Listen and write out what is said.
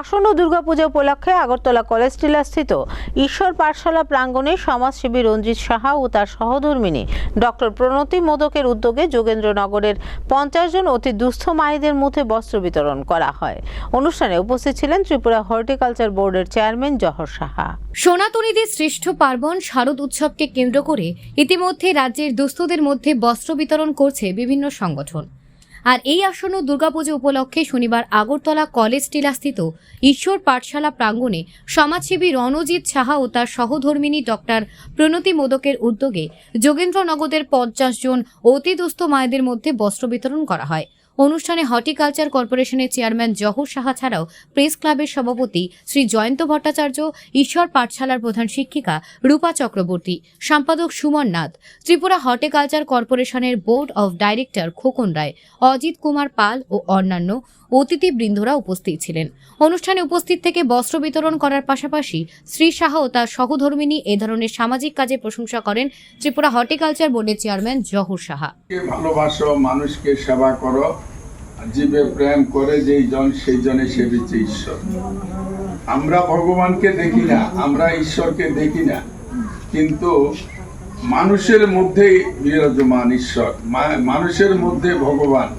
আসন্ন দুর্গাপূজা উপলক্ষে আগরতলা কলেজ টিলাস্থিত ঈশ্বর পাঠশালা প্রাঙ্গণে সমাজসেবী রঞ্জিত সাহা ও তার সহধর্মিনী ডক্টর প্রণতি মোদকের উদ্যোগে যোগেন্দ্রনগরের পঞ্চাশ জন অতি দুস্থ মায়েদের মধ্যে বস্ত্র বিতরণ করা হয়। অনুষ্ঠানে উপস্থিত ছিলেন ত্রিপুরা হর্টিকালচার বোর্ডের চেয়ারম্যান জহর সাহা। সনাতনীদের শ্রেষ্ঠ পার্বণ শারদ উৎসবকে কেন্দ্র করে ইতিমধ্যে রাজ্যের দুস্থদের মধ্যে বস্ত্র বিতরণ করছে বিভিন্ন সংগঠন। আর এই আসন্ন দুর্গাপুজো উপলক্ষে শনিবার আগরতলা কলেজ টিলাস্থিত ঈশ্বর পাঠশালা প্রাঙ্গণে সমাজসেবী রণজিৎ সাহা ও তার সহধর্মিনী ডক্টর প্রণতি মোদকের উদ্যোগে যোগেন্দ্রনগরের পঞ্চাশ জন অতি দুস্থ মায়েদের মধ্যে বস্ত্র বিতরণ করা হয়। অনুষ্ঠানে হর্টিকালচার কর্পোরেশনের চেয়ারম্যান জহর সাহা ছাড়াও প্রেস ক্লাবের সভাপতি শ্রী জয়ন্ত ভট্টাচার্য, ঈশ্বর পাঠশালার প্রধান শিক্ষিকা রূপা চক্রবর্তী, সম্পাদক সুমন নাথ, ত্রিপুরা হর্টিকালচার কর্পোরেশনের board of director Khokan Roy, Ajit Kumar Pal ও অন্যান্য অতিথিবৃন্দরা উপস্থিত ছিলেন। অনুষ্ঠানে উপস্থিত থেকে বস্ত্র বিতরণ করার পাশাপাশি শ্রী সাহা ও তার সহধর্মিনী এ ধরনের সামাজিক কাজে প্রশংসা করেন ত্রিপুরা হর্টিকালচার বোর্ডের চেয়ারম্যান জহর সাহা। ভালোবাসো, মানুষকে সেবা করো জীবে প্রেম করে যেই জন, সেই জনে সেবেছে ঈশ্বর। আমরা ভগবানকে দেখি না, আমরা ঈশ্বরকে দেখি না। কিন্তু মানুষের মধ্যেই বিরাজমান ঈশ্বর মানুষের মধ্যে ভগবান।